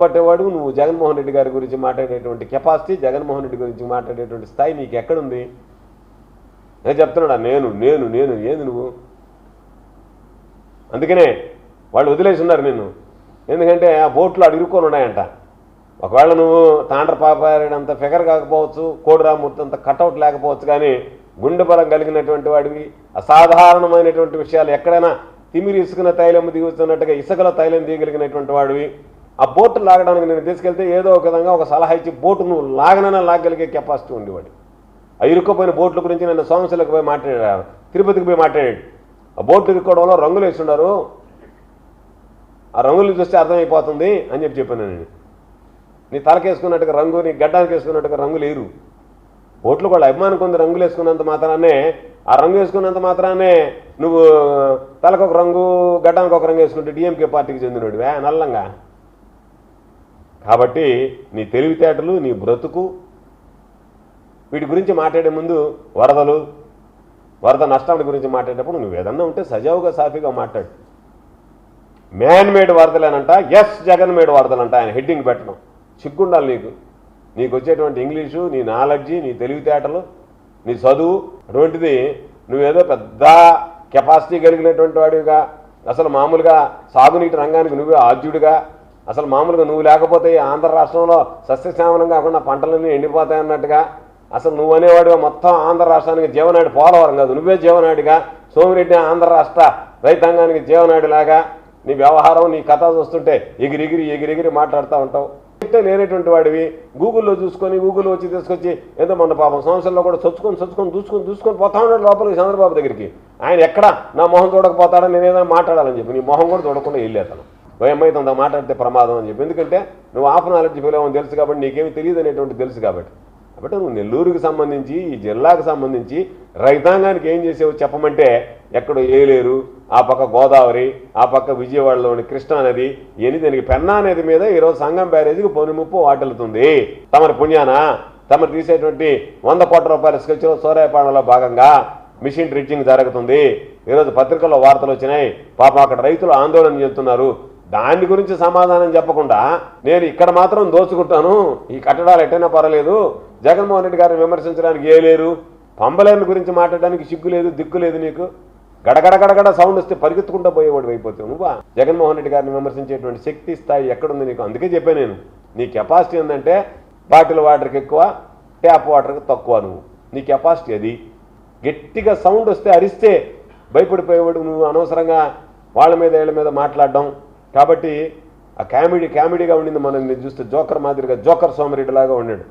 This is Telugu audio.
పట్టేవాడు నువ్వు జగన్మోహన్ రెడ్డి గారి గురించి మాట్లాడేటువంటి కెపాసిటీ జగన్మోహన్ రెడ్డి గురించి మాట్లాడేటువంటి స్థాయి నీకు ఎక్కడుంది నేను చెప్తున్నాడా? నేను నేను నేను ఏంది నువ్వు? అందుకనే వాళ్ళు వదిలేసి ఉన్నారు నిన్ను. ఎందుకంటే ఆ బోట్లు అడుగుకొని ఉన్నాయంట. ఒకవేళ నువ్వు తాండ్ర పాపారేడంత ఫిగర్ కాకపోవచ్చు కోడిరామూర్తి అంత కటౌట్ లేకపోవచ్చు కానీ గుండె బలం కలిగినటువంటి వాడివి అసాధారణమైనటువంటి విషయాలు ఎక్కడైనా తిమిరి ఇసుకున్న తైలం దిగుతున్నట్టుగా ఇసుకలో తైలం దిగలిగినటువంటి వాడివి ఆ బోటు లాగడానికి నేను తీసుకెళ్తే ఏదో ఒక విధంగా ఒక సలహా ఇచ్చి బోటు నువ్వు లాగనైనా లాగలిగే కెపాసిటీ ఉండేవాడు. ఆ ఇరుక్కుపోయిన బోట్ల గురించి నన్ను సోమశిలకు పోయి మాట్లాడాడు తిరుపతికి పోయి మాట్లాడాడు. ఆ బోట్లు ఇరుక్కోవడంలో రంగులు వేస్తున్నారు ఆ రంగులు చూస్తే అర్థమైపోతుంది అని చెప్పి చెప్పాను నేను. నీ తలకేసుకున్నట్టుగా రంగు నీ గడ్డానికి వేసుకున్నట్టుగా రంగు లేరు. ఓట్లు కూడా అభిమానం కొంది రంగులు వేసుకున్నంత మాత్రానే ఆ రంగు వేసుకున్నంత మాత్రానే నువ్వు తలకు ఒక రంగు గడ్డానికి ఒక రంగు వేసుకుంటే డిఎంకే పార్టీకి చెందినోడివే నల్లంగా. కాబట్టి నీ తెలివితేటలు నీ బ్రతుకు వీటి గురించి మాట్లాడే ముందు వరదలు వరద నష్టాల గురించి మాట్లాడేటప్పుడు నువ్వు ఏదన్నా ఉంటే సజావుగా సాఫీగా మాట్లాడు. మ్యాన్ మేడ్ వరదలేనంట ఎస్ జగన్ మేడ్ వరదలంట ఆయన హెడ్డింగ్ పెట్టడం. చిక్కుండాలి నీకు. నీకు వచ్చేటువంటి ఇంగ్లీషు నీ నాలెడ్జి నీ తెలివితేటలు నీ చదువు అటువంటిది నువ్వేదో పెద్ద కెపాసిటీ కలిగినటువంటి వాడిగా అసలు మామూలుగా సాగునీటి రంగానికి నువ్వే ఆద్యుడిగా అసలు మామూలుగా నువ్వు లేకపోతే ఆంధ్ర రాష్ట్రంలో సస్యశ్యామలం కాకుండా పంటలన్నీ ఎండిపోతాయన్నట్టుగా అసలు నువ్వు అనేవాడిగా మొత్తం ఆంధ్ర రాష్ట్రానికి జీవనాడి పోలవరం కాదు. నువ్వే జీవనాడిగా. సోమిరెడ్డి ఆంధ్ర రాష్ట్ర రైతాంగానికి జీవనాడిలాగా నీ వ్యవహారం నీ కథ చూస్తుంటే ఎగిరిగిరి ఎగిరిగిరి మాట్లాడుతూ ఉంటావు. అంటే లేనటువంటి వాడివి. గూగుల్లో చూసుకొని గూగుల్లో వచ్చి తీసుకొచ్చి ఏదో మన పాపం సంవత్సరంలో కూడా చొచ్చుకొని చొచ్చుకొని చూసుకొని చూసుకొని పోతా ఉన్నాడు లోపలికి చంద్రబాబు దగ్గరికి. ఆయన ఎక్కడ నా మొహం చూడకపోతాడని నేను ఏదైనా మాట్లాడాలని చెప్పి నీ మొహం కూడా చూడకుండా వెళ్ళేతాను. భయమైతే అంత మాట్లాడితే ప్రమాదం అని చెప్పి. ఎందుకంటే నువ్వు ఆఫ్ నాలెడ్జ్ ఫెయిల్ అవ్వని తెలుసు కాబట్టి నీకేమి తెలియదు అనేటువంటి తెలుసు కాబట్టి. కాబట్టి నువ్వు నెల్లూరుకి సంబంధించి ఈ జిల్లాకు సంబంధించి రైతాంగానికి ఏం చేసావు చెప్పమంటే ఎక్కడో ఏలేరు ఆ పక్క గోదావరి ఆ పక్క విజయవాడలోని కృష్ణా నది ఇవన్నీ దీనికి పెన్నా నది మీద ఈరోజు సంగం బ్యారేజీకి పొని ముప్పు వాటిల్లుతుంది. తమరి పుణ్యాన? తమరు తీసేటువంటి వంద కోట్ల రూపాయల స్కెచ్లో సూర్యాపాడంలో భాగంగా మిషన్ ట్రిచ్చింగ్ జరుగుతుంది. ఈరోజు పత్రికల్లో వార్తలు వచ్చినాయి. పాపం అక్కడ రైతులు ఆందోళన చెందుతున్నారు. దాని గురించి సమాధానం చెప్పకుండా నేను ఇక్కడ మాత్రం దోచుకుంటాను. ఈ కట్టడాలు ఎట్టైనా పర్వాలేదు. జగన్మోహన్ రెడ్డి గారిని విమర్శించడానికి ఏ లేరు? పంబలేని గురించి మాట్లాడడానికి సిగ్గు లేదు దిక్కు లేదు నీకు? గడగడ గడగడ సౌండ్ వస్తే పరిగెత్తుకుంటూ పోయేవాడు అయిపోతావు. నువ్వా? జగన్మోహన్ రెడ్డి గారిని విమర్శించేటువంటి శక్తి స్థాయి ఎక్కడుంది నీకు? అందుకే చెప్పాను నేను. నీ కెపాసిటీ ఏంటంటే బాటిల్ వాటర్కి ఎక్కువ ట్యాప్ వాటర్కి తక్కువ నువ్వు. నీ కెపాసిటీ అది. గట్టిగా సౌండ్ వస్తే అరిస్తే భయపడిపోయేవాడు నువ్వు అనవసరంగా వాళ్ళ మీద వీళ్ళ మీద మాట్లాడడం. కాబట్టి ఆ కామెడీ కామెడీగా ఉండింది మనం చూస్తే జోకర్ మాదిరిగా జోకర్ సోమరెడ్డి లాగా ఉన్నాడు